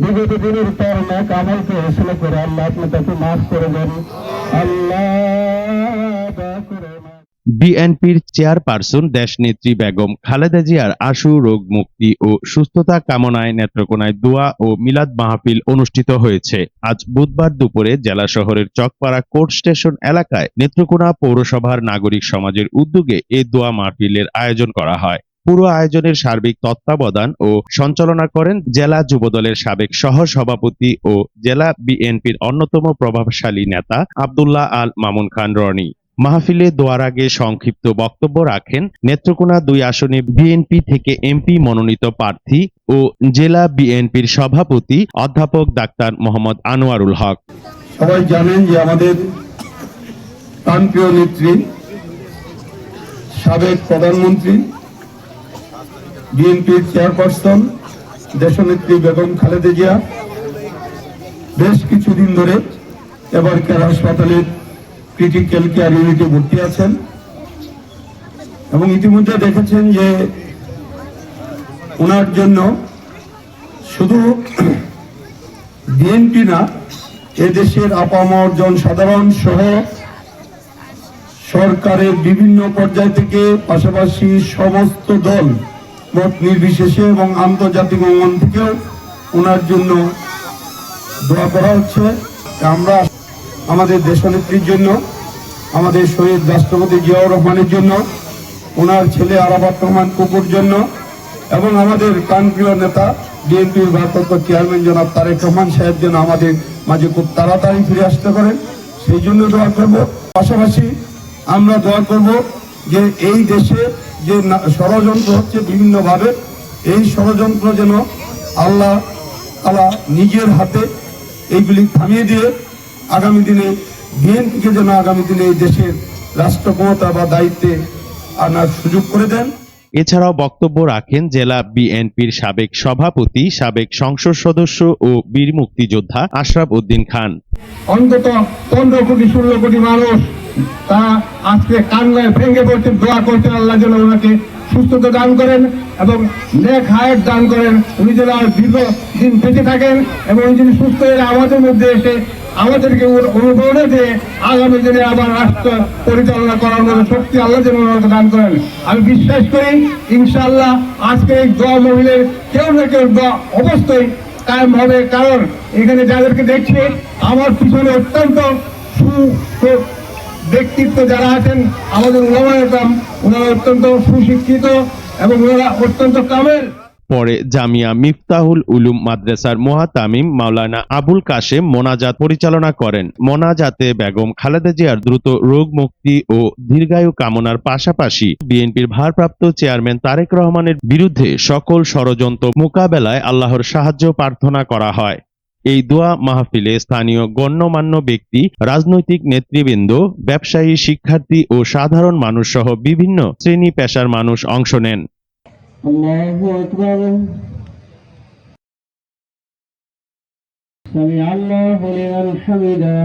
বিগত দিনের করে আল্লাহ, আপনি তাকে মাফ করে দেন। আল্লাহ বিএনপির চেয়ারপারসন, দেশনেত্রী বেগম খালেদা জিয়ার আশু রোগ মুক্তি ও সুস্থতা কামনায় নেত্রকোনায় দোয়া ও মিলাদ মাহফিল অনুষ্ঠিত হয়েছে। আজ বুধবার দুপুরে জেলা শহরের চকপাড়া কোর্ট স্টেশন এলাকায় নেত্রকোনা পৌরসভার নাগরিক সমাজের উদ্যোগে এ দোয়া মাহফিলের আয়োজন করা হয়। পুরো আয়োজনের সার্বিক তত্ত্বাবধান ও সঞ্চালনা করেন জেলা যুবদলের সাবেক সহ সভাপতি ও জেলা বিএনপির অন্যতম প্রভাবশালী নেতা আব্দুল্লাহ আল মামুন খান রনি। মাহফিলে দোয়ার আগে সংক্ষিপ্ত বক্তব্য রাখেন নেত্রকোনা দুই আসনে বিএনপি থেকে এমপি মনোনীত প্রার্থী ও জেলা বিএনপির সভাপতি অধ্যাপক ডাক্তার মোহাম্মদ আনোয়ারুল হক। সবাই জানেন যে আমাদের প্রাণপ্রিয় নেত্রী, সাবেক প্রধানমন্ত্রী বিএনপির চেয়ারপারসন, দেশনেত্রী বেগম খালেদা জিয়া, বেশ কিছুদিন ধরে এবারকার হাসপাতালের ক্রিটিক্যাল কেয়ার ইউনিটে ভর্তি আছেন এবং ইতিমধ্যে দেখেছেন যে ওনার জন্য শুধু বিএনপি না, এদেশের আপামর জনসাধারণ সহ সরকারের বিভিন্ন পর্যায় থেকে পাশাপাশি সমস্ত দল মত নির্বিশেষে এবং আন্তর্জাতিক অঙ্গন থেকেও ওনার জন্য দোয়া করা হচ্ছে। আমরা আমাদের দেশনেত্রীর জন্য, আমাদের শহীদ রাষ্ট্রপতি জিয়াউর রহমানের জন্য, ওনার ছেলে আরাফাত রহমান কুকুর জন্য এবং আমাদের প্রাণপ্রিয় নেতা বিএনপির ভারপ্রাপ্ত চেয়ারম্যান জনাব তারেক রহমান সাহেব যেন আমাদের মাঝে খুব তাড়াতাড়ি ফিরে আসতে পারেন, সেই জন্য দোয়া করব। পাশাপাশি আমরা দোয়া করব যে এই দেশে যে ষড়যন্ত্র হচ্ছে বিভিন্নভাবে এই ষড়যন্ত্র যেন আল্লাহ তালা নিজের হাতে এইগুলি থামিয়ে দিয়ে আগামী দিনে বিএনপিকে যেন আগামী দিনে এই দেশের রাষ্ট্র ক্ষমতা বা দায়িত্বে আনার সুযোগ করে দেন। এছাড়াও বক্তব্য রাখেন জেলা বিএনপির সাবেক সভাপতি সাবেক সংসদ সদস্য ও বীর মুক্তিযোদ্ধা আশরাফ উদ্দিন খান। অন্তত পনেরো কোটি ষোলো কোটি মানুষ তা আজকে কান্নায় ভেঙে পড়ছে দোয়া করছেন আল্লাহ যেন ওনাকে সুস্থতা দান করেন এবং নেক হায়াত দান করেন। উনি যেন আর দীর্ঘ দিন বেঁচে থাকেন এবং উনি যদি সুস্থ হয়ে আমাদের মধ্যে এসে আমাদেরকে অনুপ্রেরণা দিয়ে আগামী দিনে আবার রাষ্ট্র পরিচালনা করার মতো শক্তি আল্লাহ যেন ওনাকে দান করেন। আমি বিশ্বাস করি, ইনশাআল্লাহ আজকে এই দোয়া মহিলের কেউ না কেউ দোয়া অবশ্যই কায়েম হবে। কারণ এখানে যাদেরকে দেখছি, আমার পিছনে অত্যন্ত সু- ব্যক্তিত্ব যারা আছেন, আমাদের উলামায়াম ওনারা অত্যন্ত সুশিক্ষিত এবং ওনারা অত্যন্ত কামেল পরে জামিয়া মিফতাহুল উলুম মাদ্রাসার মোহাতামিম মাওলানা আবুল কাশেম মোনাজাত পরিচালনা করেন। মোনাজাতে বেগম খালেদা জিয়ার দ্রুত রোগ মুক্তি ও দীর্ঘায়ু কামনার পাশাপাশি বিএনপির ভারপ্রাপ্ত চেয়ারম্যান তারেক রহমানের বিরুদ্ধে সকল ষড়যন্ত্র মোকাবেলায় আল্লাহর সাহায্য প্রার্থনা করা হয়। এই দোয়া মাহফিলে স্থানীয় গণ্যমান্য ব্যক্তি রাজনৈতিক নেতৃবৃন্দ ব্যবসায়ী শিক্ষার্থী ও সাধারণ মানুষ সহ বিভিন্ন শ্রেণী পেশার মানুষ অংশ নেন الله أكبر سمع الله لمن حمده